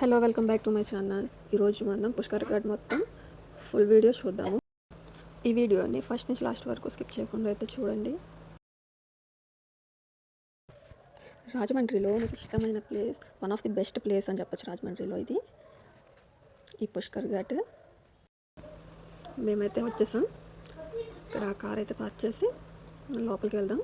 Hello welcome back to my channel ఈరోజు మనం పుష్కర్ ఘాట్ మొత్తం ఫుల్ వీడియో చూద్దాము. ఈ వీడియోని ఫస్ట్ నుంచి లాస్ట్ వరకు స్కిప్ చేయకుండా అయితే చూడండి. రాజమండ్రిలో నాకు ఇష్టమైన place one of the best place అని చెప్పచ్చు రాజమండ్రిలో ఇది. ఈ పుష్కర్ ఘాట్. మేమైతే వచ్చేసాం. ఇక్కడ కార్ అయితే పార్క్ చేసి లోపలికి వెళ్దాం.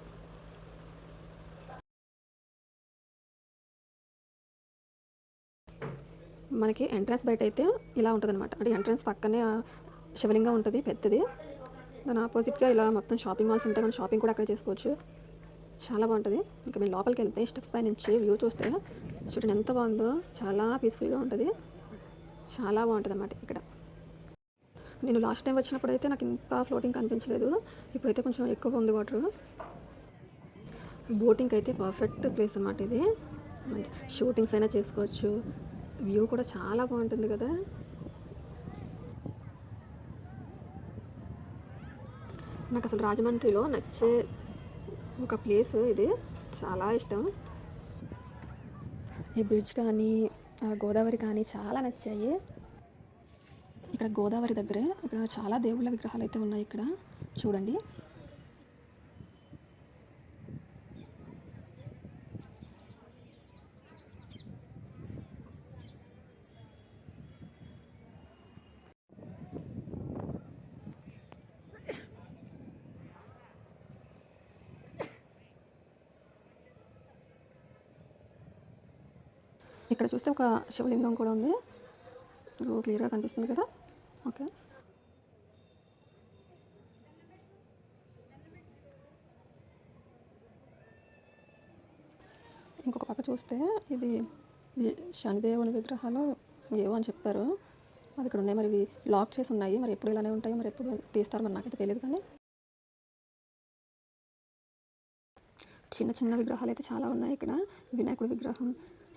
మనకి ఎంట్రన్స్ బయట అయితే ఇలా ఉంటుంది అనమాట అంటే ఎంట్రన్స్ పక్కనే శివలింగం ఉంటుంది పెద్దది. దాని ఆపోజిట్గా ఇలా మొత్తం షాపింగ్ మాల్స్ ఉంటాయి. మనం షాపింగ్ కూడా అక్కడ చేసుకోవచ్చు. చాలా బాగుంటుంది. ఇంకా మేము లోపలికి వెళ్తే స్టెప్స్ పై నుంచి వ్యూ చూస్తే చూడండి ఎంత బాగుందో. చాలా పీస్ఫుల్గా ఉంటుంది. చాలా బాగుంటుంది అన్నమాట ఇక్కడ. నేను లాస్ట్ టైం వచ్చినప్పుడు అయితే నాకు ఇంత ఫ్లోటింగ్ కనిపించలేదు. ఇప్పుడైతే కొంచెం ఎక్కువ ఉంది వాటర్ బోటింగ్ అయితే పర్ఫెక్ట్ ప్లేస్ అన్నమాట ఇది. షూటింగ్స్ అయినా చేసుకోవచ్చు. వ్యూ కూడా చాలా బాగుంటుంది కదా. నాకు అసలు రాజమండ్రిలో నచ్చే ఒక ప్లేస్ ఇది. చాలా ఇష్టం. ఈ బ్రిడ్జ్ కానీ ఆ గోదావరి కానీ చాలా నచ్చాయి. ఇక్కడ గోదావరి దగ్గరే ఇక్కడ చాలా దేవుళ్ళ విగ్రహాలు అయితే ఉన్నాయి ఇక్కడ. చూడండి. ఇక్కడ చూస్తే ఒక శివలింగం కూడా ఉంది. క్లియర్గా కనిపిస్తుంది కదా? ఓకే. ఇంకొక పక్క చూస్తే ఇది ఇది శనిదేవుని విగ్రహాలు ఏవో అని చెప్పారు. అది ఇక్కడ ఉన్నాయి. మరి ఇవి లాక్ చేసి ఉన్నాయి. మరి ఎప్పుడు ఇలానే ఉంటాయి? మరి ఎప్పుడు తీస్తారు? మరి నాకైతే తెలియదు కానీ. చిన్న చిన్న విగ్రహాలు అయితే చాలా ఉన్నాయి ఇక్కడ. వినాయకుడి విగ్రహం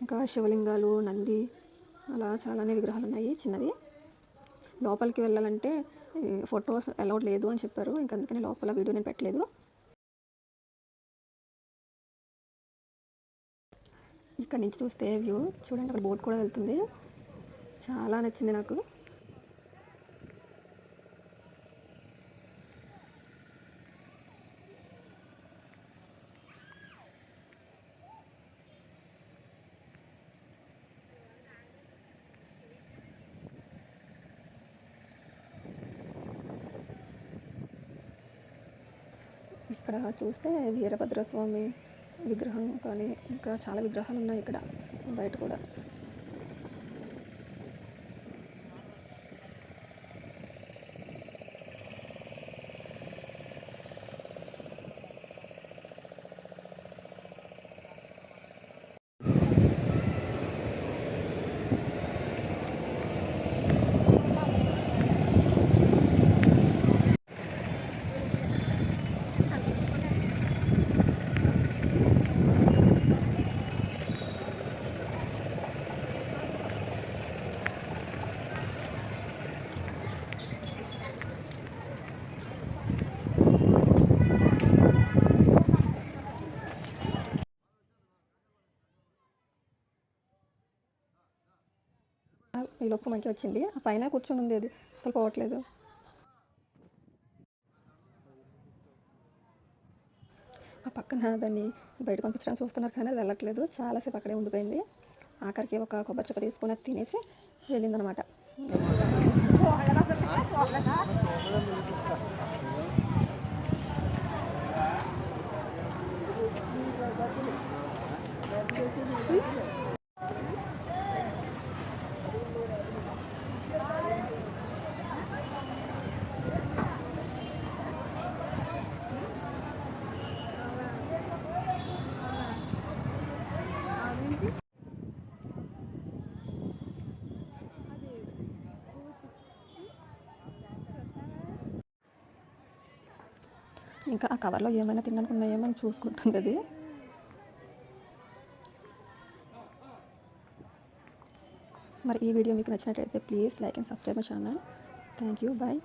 ఇంకా శివలింగాలు నంది అలా చాలానే విగ్రహాలు ఉన్నాయి చిన్నవి. లోపలికి వెళ్ళాలంటే ఫొటోస్ అలౌడ్ లేదు అని చెప్పారు. ఇంకా అందుకని లోపల వీడియో నేను పెట్టలేదు. ఇక్కడ నుంచి చూస్తే వ్యూ చూడండి అక్కడ బోట్ కూడా వెళ్తుంది. చాలా నచ్చింది నాకు. ఇక్కడ చూస్తే వీరభద్రస్వామి విగ్రహం కానీ ఇంకా చాలా విగ్రహాలు ఉన్నాయి ఇక్కడ బయట కూడా. ఈ లోపు మంచిగా వచ్చింది. ఆ పైన కూర్చొని ఉంది అది. అసలు పోవట్లేదు. ఆ పక్కన దాన్ని బయట పంపించడానికి చూస్తున్నారు కానీ అది వెళ్ళట్లేదు. చాలాసేపు అక్కడే ఉండిపోయింది. ఆఖరికి ఒక కొబ్బరి చెప్ప తీసుకొని అది తినేసి వెళ్ళిందనమాట. ఇంకా ఆ కవర్లో ఏమైనా తినడానికి ఉన్నాయేమో అని చూసుకుంటుంది అది. మరి ఈ వీడియో మీకు నచ్చినట్లయితే please like and subscribe my channel. Thank you. Bye